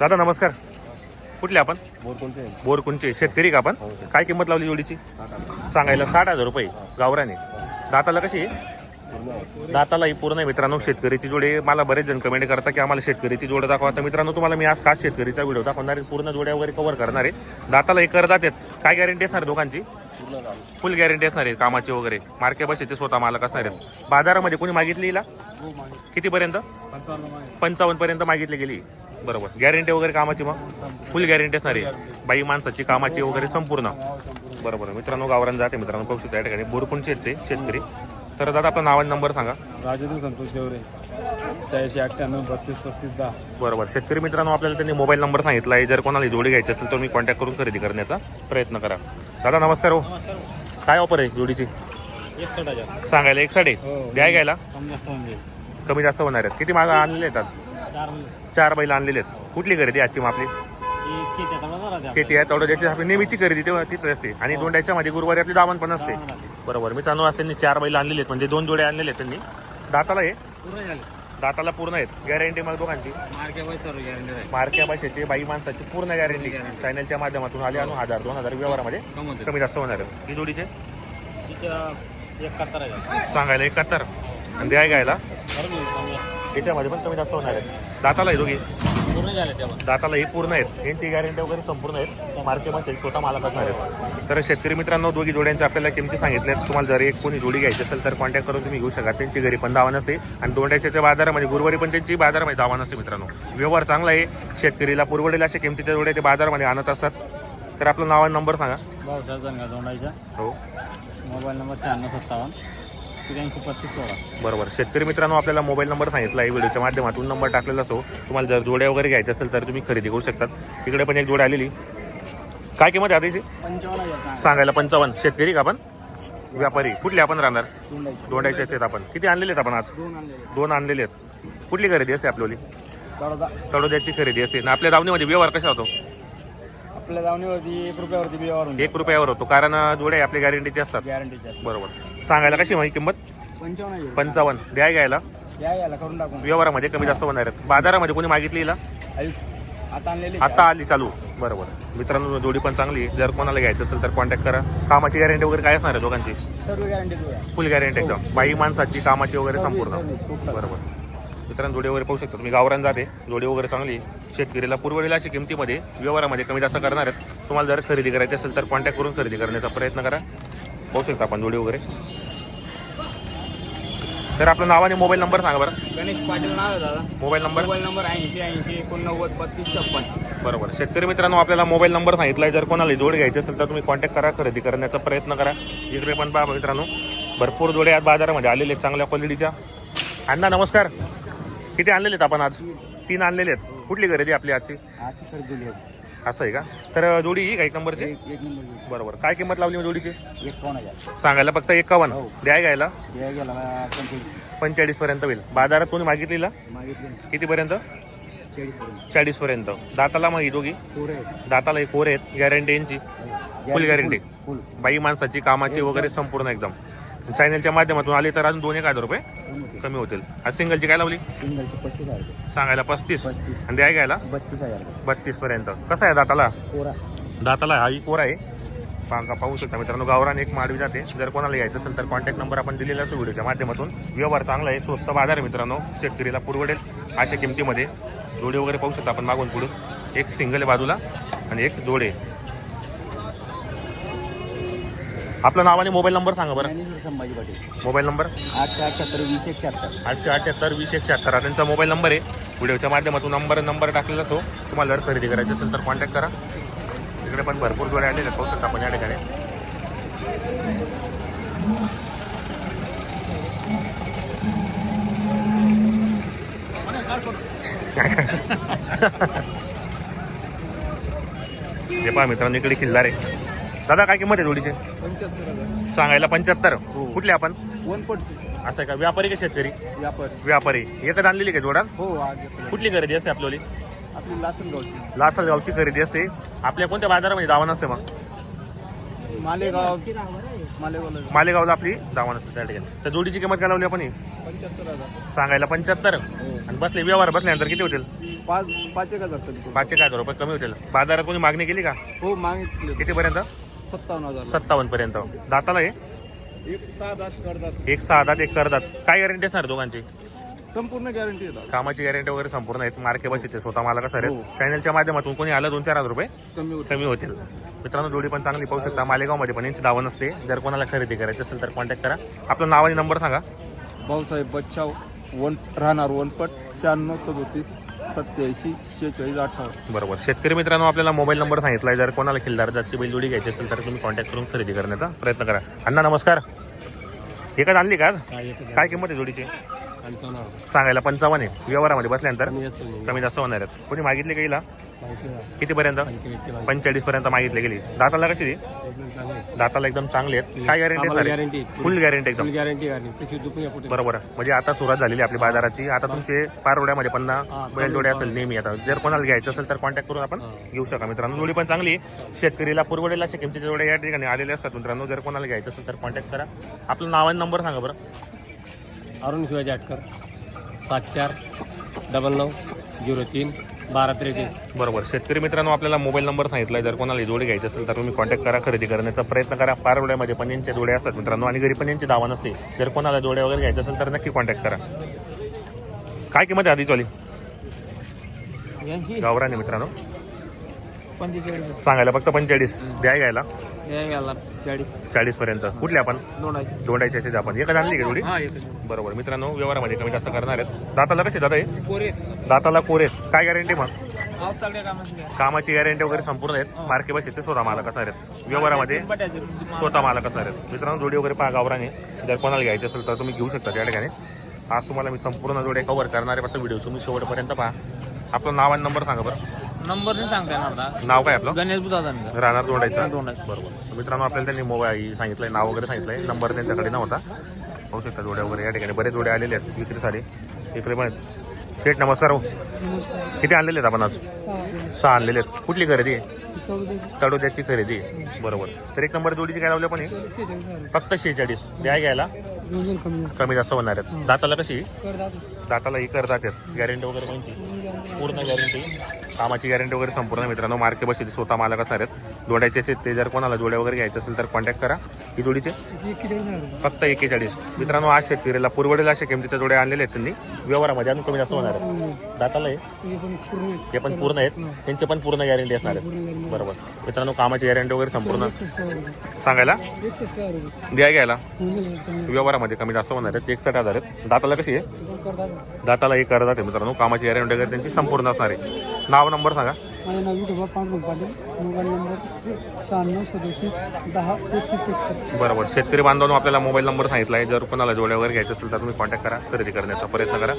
दादा नमस्कार. कुठले आपण? बोरकोणचे बोरकुंचे. शेतकरी का आपण? हो. काय किंमत लावली जोडीची? सांगायला साठ हजार रुपये. गावराने. दाताला कशी. दाताला ही पूर्ण आहे मित्रांनो. शेतकरीची जोडी मला बरेच जण कमेंट करतात की आम्हाला शेतकरीची जोड दाखवा. तर मित्रांनो तुम्हाला मी आज खास शेतकरीचा व्हिडिओ दाखवणार आहे. पूर्ण जोड्या वगैरे कव्हर करणार आहे. दाताला एक करदात आहेत. काय गॅरंटी असणार आहे दोघांची. फुल गॅरंटी असणार आहे कामाची वगैरे. मार्के बसेचे स्वतः मालक असणार आहेत. बाजारामध्ये कोणी मागितली हिला? हो. कितीपर्यंत. पंचावन्न पर्यंत मागितली गेली. बरोबर. गॅरंटी वगैरे कामाची मग? फुल गॅरंटी असणार. आहे बाई माणसाची कामाची वगैरे संपूर्ण. बरोबर. मित्रांनो गावरान जाते. मित्रांनो पाहू शकता या ठिकाणी बोरकुंडचे आहेत ते? शेतकरी. तर दादा आपला नाव आणि नंबर सांगा. राजू संतोष देवरे शहाऐंशी अठ्ठ्याण्णव बत्तीस पस्तीस दहा. बरोबर. शेतकरी मित्रांनो आपल्याला त्यांनी मोबाईल नंबर सांगितला आहे. जर कोणाला जोडी घ्यायची असेल तर मी कॉन्टॅक्ट करून खरेदी करण्याचा प्रयत्न करा. दादा नमस्कार हो. काय ऑफर आहे जोडीची? सांगायला एक साडे हो. द्याय घ्यायला. कमी जास्त होणार आहेत. किती मागं आणलेले आहेत आज? चार बैल. आणलेले आहेत. कुठली खरेदी आजची मग आपली? शेती आहे तेवढं ज्याची आपली नेहमीची खरेदी तेव्हा तिथे असते आणि दोंड्याच्या मध्ये गुरुवारी आपली दावण पण असते. बरोबर. मित्रांनो आज त्यांनी चार बैल आणलेले आहेत. म्हणजे दोन जोडे आणलेले आहेत त्यांनी. दाताला झाले. दाताला पूर्ण आहेत. गॅरंटी मग दोघांची. मारक्या भाषेची बाई माणसाची पूर्ण गॅरंटी चॅनलच्या माध्यमातून आले आणून हजार दोन हजार व्यवहारामध्ये कमी जास्त होणार आहे. ही जोडीचे? सांगायला एकाहत्तर. आणि द्याय घ्यायला याच्यामध्ये पण कमी जास्त होणार आहे. दाताला आहे दोघी. पूर्ण झाले तेव्हा. दाताला ही पूर्ण आहेत. यांची गॅरंटी वगैरे संपूर्ण आहेत. मार्के भाषेत स्वतः मालक असणार आहेत. तर शेतकरी मित्रांनो दोघी जोड्यांच्या आपल्याला किमती सांगितल्यात. तुम्हाला जर एक कोणी जोडी घ्यायची असेल तर कॉन्टॅक्ट करून तुम्ही घेऊ शकता. त्यांची घरी पण दावा नसते. आणि दोंड्याच्या बाजारामध्ये गुरुवारी पण त्यांची बाजारामध्ये दावा नसते मित्रांनो. व्यवहार चांगला आहे. शेतकरीला पुरवडेल अशा किमतीच्या जोड्या ते बाजारामध्ये आणत असतात. तर आपलं नाव आणि नंबर सांगा. भाऊसाहेब जणगा दोंडाईच्या हो. मोबाईल नंबर शहाण्णव सत्तावन्न. त्र्याऐंशी पस्तीस सोळा. बरोबर. शेतकरी मित्रांनो आपल्याला मोबाईल नंबर सांगितला आहे व्हिडिओच्या माध्यमातून नंबर टाकलेला असो. तुम्हाला जर जोड्या वगैरे घ्यायच्या असेल तर तुम्ही खरेदी करू शकतात. इकडे पण एक जोडी आलेली. काय किंमत आहे पंचावन्न हजार सांगायला पंचावन्न. शेतकरी का आपण? व्यापारी. कुठले आपण राहणार? दोंडायचेच आहेत आपण. किती आणलेले आहेत आपण आज? दोन आणलेले आहेत. कुठली खरेदी असते आपली बरोदा तडोद्याची खरेदी असते. आणि आपल्या दावणीमध्ये व्यवहार कसा होतो? आपल्या दावणीवरती एक रुपयावरती बियावर एक रुपयावर होतो. कारण जोड्या आपल्या गॅरंटीचे असतात. गॅरंटीची असते बरोबर. सांगायला कशी माहिती किंमत? पंचावन्न पंचावन्न. द्याय घ्यायला. या याला करून टाकून. व्यवहारामध्ये कमी जास्त होणार आहेत. बाजारामध्ये कोणी मागितली हिला? आई, आता आणलेली. आता आली चालू. बरोबर. मित्रांनो जोडी पण चांगली आहे. जर कोणाला घ्यायचं असेल तर कॉन्टॅक्ट करा. कामाची गॅरंटी वगैरे काय असणार आहे दोघांची? सर्व गॅरंटी तुझ्या फुल गॅरंटी एकदम. बाई माणसाची कामाची वगैरे संपूर्ण. बरोबर. मित्रांनो जोडी वगैरे पाहू शकता. तुम्ही गावरान जाते जोडी वगैरे चांगली. शेतकरीला पुरवडेला अशी किमतीमध्ये व्यवहारामध्ये कमी जास्त करणार आहेत. तुम्हाला जर खरेदी करायची असेल तर कॉन्टॅक्ट करून खरेदी करण्याचा प्रयत्न करा. पाहू शकता आपण जोडी वगैरे. तर आपलं नाव आणि मोबाईल नंबर सांगा बरं. गणेश पाटील नाव आहे दादा. Mobile number? मोबाईल नंबर ऐंशी ऐंशी एकोणनव्वद बत्तीस छप्पन. बरोबर. शेतकरी मित्रांनो आपल्याला मोबाईल नंबर सांगितला जर कोणाला जोड घ्यायची असेल तर तुम्ही कॉन्टॅक्ट करा खरेदी करण्याचा प्रयत्न करा. इकडे पण पहा मित्रांनो भरपूर जोडे आज बाजारामध्ये. आलेले आहेत चांगल्या क्वालिटीच्या अण्णा नमस्कार. किती आणलेले आहेत आपण आज? तीन आणलेले आहेत. कुठली खरेदी आपली आजची? आजची खरेदी आहे. असं आहे का? तर जोडी ही का एक नंबरची? एक एक नंबर बरोबर. काय किंमत लावली मग जोडीची? एक कोण हजार. सांगायला फक्त एकावन्न. हो. द्याय घ्यायला? द्या गेला पंचवीस पंचेचाळीस. पर्यंत होईल. बाजारात कोणी मागितलीला? मागितले कितीपर्यंत? चाळीस पर्यंत. चाळीस पर्यंत. दाताला मग ही दोघी? पुरे दाताला एक कोर आहेत. गॅरंटी यांची. फुल गॅरंटी फुल बाई माणसाची कामाची वगैरे संपूर्ण एकदम. चॅनलच्या माध्यमातून आले तर अजून दोन एक हजार रुपये कमी होतील. आज सिंगलची काय लावली? सिंगलचे पस्तीस हजार. सांगायला पस्तीस. पस्तीस. आणि द्याय घ्यायला? बत्तीस हजार. बत्तीस पर्यंत. कसा आहे दाताला? कोरा. दाताला हा कोर आहे. पांका पाहू शकता मित्रांनो गावरान एक माडवी जाते. जर कोणाला घ्यायचं असेल तर कॉन्टॅक्ट नंबर आपण दिलेला असतो व्हिडिओच्या माध्यमातून. व्यवहार चांगला आहे स्वस्त बाजार आहे मित्रांनो. शेतकरीला पुरवडेल अशा किमतीमध्ये. जोडे वगैरे पाहू शकता आपण मागून पुढून एक सिंगल आहे बाजूला आणि एक जोडे. आपलं नाव आणि मोबाईल नंबर सांगा बरं. ज्ञानेश्वर संभाजी पाटील. Mobile number? आठशे अठ्याहत्तर वीस एकशे अठ्ठ्याहत्तर आठशे अठ्याहत्तर वीस एकशे अठ्ठारा त्यांचा मोबाईल नंबर आहे. व्हिडिओच्या माध्यमातून नंबर नंबर टाकलेला असो. तुम्हाला जर खरेदी करायची असेल तर कॉन्टॅक्ट करा. इकडे पण भरपूर जोडे आलेले आहेत, पाहू शकता आपण या ठिकाणी. हे पहा मित्रांनो इकडे किल्लार आहे. दादा काय किंमत आहे जोडीचे? सांगायला पंच्याहत्तर. कुठले आपण? असं आहे का? व्यापारी का शेतकरी? व्यापारी. व्यापारी. एकच आणलेली का जोडा हो. कुठली खरेदी असते आपली आपली लासनगावची लासलगावची खरेदी असते. आपल्या कोणत्या बाजारामध्ये दावा नसते मग? मालेगाव. मालेगावला मालेगावला आपली दावा नसते त्या ठिकाणी. तर जोडीची किंमत काय लावली आपण ही? पंच्याहत्तर हजार. सांगायला पंच्याहत्तर. हो. आणि बसले व्यवहार बसल्यानंतर किती होतील? पाच पाच एक हजार. पाचशे काय हजार रुपये कमी होतील. बाजारात कोणी मागणी केली का? हो मागितले. कितीपर्यंत? सत्तावन्न हजार. सत्तावन्न पर्यंत. दाताला हे? एक सहा दास करतात. एक सहा दात एक करतात. काय गॅरंटी असणार दोघांची? संपूर्ण गॅरंटी येतात. कामाची गॅरंटी वगैरे संपूर्ण आहेत. मार्के बसीचे स्वतः मला कसं हो. चॅनलच्या माध्यमातून कोणी आलं दोन चार हजार रुपये? कमी होत कमी होतील. मित्रांनो जोडी पण चांगली पाहू शकता. मालेगावमध्ये पण यांची दावा नसते जर कोणाला खरेदी करायची असेल तर कॉन्टॅक्ट करा. आपलं नाव आणि नंबर सांगा. भाऊसाहेब बच्चाव वन राहणार वनपट शहाण्णव सदोतीस सत्याऐंशी शेहेचाळीस अठ्ठावन्न. बरोबर. शेतकरी मित्रांनो आपल्याला मोबाईल नंबर सांगितला आहे जर कोणाला खिल्लार जातची बैल जोडी घ्यायची असेल तर तुम्ही कॉन्टॅक्ट करून खरेदी करण्याचा प्रयत्न करा. अण्णा नमस्कार. एकच आणली का? काय किंमत आहे जोडीची? सांगायला पंचावन्न आहे. व्यवहारामध्ये बसल्यानंतर कमी जास्त होणार आहेत. कोणी मागितली गेला कितीपर्यंत? पंचेचाळीस पर्यंत मागितली गेली. दाताला कशी ती? दाताला एकदम चांगले आहेत. काय गॅरंटी फुल गॅरंटी एकदम. गॅरंटी गॅरंटी बरोबर. म्हणजे आता सुरुवात झालेली आपली बाजाराची. आता तुमचे पारवड्यामध्ये पन्ना बैलजोडे असेल नेहमी आता. जर कोणाला घ्यायचं असेल तर कॉन्टॅक्ट करून आपण घेऊ शका मित्रांनो जोडी पण चांगली. शेतकरीला पुरवडेला अशा किमतीच्या जोड्या या ठिकाणी आलेले असतात. मित्रांनो जर कोणाला घ्यायचं असेल तर कॉन्टॅक्ट करा. आपलं नाव आणि नंबर सांगा बरं. अरुण शिवाजी आटकर सात चार डबल नऊ झिरो तीन बारा त्रेचाळीस. बरोबर. शेतकरी मित्रांनो आपल्याला मोबाईल नंबर सांगितला जर कोणाला जोडी घ्यायची असेल तर तुम्ही कॉन्टॅक्ट करा. खरेदी करण्याचा प्रयत्न करा. पारवड्यामध्ये पण यांच्या जोड्या असतात मित्रांनो आणि घरी पण यांची दावा नसते जर कोणाला जोड्या वगैरे घ्यायचं असेल तर नक्की कॉन्टॅक्ट करा. काय किंमत आहे आधी चॉली गावराने मित्रांनो. पंचेचाळीस. सांगायला फक्त पंचेचाळीस. द्या घ्यायला? याला चाळीस. चाळीस पर्यंत कुठले आपण? दोडायचे दोंडायचे याचे आपण. एकच आणली का जोडी? हा येतो बरोबर. मित्रांनो व्यवहारामध्ये कमी जास्त करणार आहेत. दाताला कसे दादा हे? पोरे दाताला कोरे. काय गॅरंटी मग? कामाचे. कामाची गॅरंटी वगैरे संपूर्ण आहेत. मार्के बसेचे स्वतः मालक असणार आहेत. व्यवहारामध्ये बटाचे स्वतः मालक असणार आहेत. मित्रांनो जोडी वगैरे पहा गावराने. जर कोणाला घ्यायची असेल तर तुम्ही घेऊ शकता त्या ठिकाणी. आज तुम्हाला मी संपूर्ण जोड्या कव्हर करणार आहे. फक्त व्हिडिओ तुम्ही शेवटपर्यंत पहा. आपलं नाव आणि नंबर सांगा बरं. नंबर नाही सांगता येणार आता नाव काय आपलं? गणेश बुधाचा राहणार दोंडायचा दोंडायचा. बरोबर. मित्रांनो आपल्याला त्यांनी मोबाईल सांगितलंय नाव वगैरे सांगितलंय. नंबर त्यांच्याकडे नव्हता. पाहू शकता जोड्या वगैरे या ठिकाणी. बरेच जोड्या आलेले आहेत. विक्रीसाठी इकडे पण आहेत. शेठ नमस्कार. हो किती आणलेले आहेत आपण आज? सहा आणलेले आहेत. कुठली खरेदी? आहे तडोद्याची खरेदी. आहे. बरोबर. तर एक नंबर जोडीची काय लावल्या पण आहे फक्त शेहेचाळीस. द्या घ्यायला. कमी जास्त. होणार आहेत. दाताला कशी? दाताला हे करतात गॅरंटी वगैरे कोणची? पूर्ण गॅरंटी कामाची गॅरंटी वगैरे संपूर्ण मित्रांनो. मार्के बसेल स्वतः मालक असणार आहेत. जोड्याचे ते जर कोणाला जोड्या वगैरे घ्यायचे असेल तर कॉन्टॅक्ट करा. ही जोडीचे? फक्त एकेचाळीस. मित्रांनो आज शेतकरीला पुरवडेला अशा किमतीच्या जोड्या आणलेल्या आहेत त्यांनी. व्यवहारामध्ये अजून कमी जास्त होणार आहेत. दाताला हे? पण पूर्ण आहेत. त्यांचे पण पूर्ण गॅरंटी असणार आहेत. बरोबर. मित्रांनो कामाची गॅरंटी वगैरे संपूर्ण. सांगायला? द्या घ्यायला. व्यवहारामध्ये कमी जास्त होणार आहेत. एकसठ हजार आहेत. दाताला कशी आहे? दाताला एक करतात आहे मित्रांनो. कामाची गॅरंटी वगैरे त्यांची संपूर्ण असणार आहे. नाव नंबर सांगा. माझे नाव विठोबा पांडुरंग पाटील. मोबाईल नंबर शहाण्णव सदोतीस दहा तेहतीस एकतीस. बरोबर. शेतकरी बांधवांनो आपल्याला मोबाईल नंबर सांगितला आहे. जर कोणाला जोड्या वगैरे घ्यायचं असेल तर तुम्ही कॉन्टॅक्ट करा. खरेदी करण्याचा प्रयत्न करा.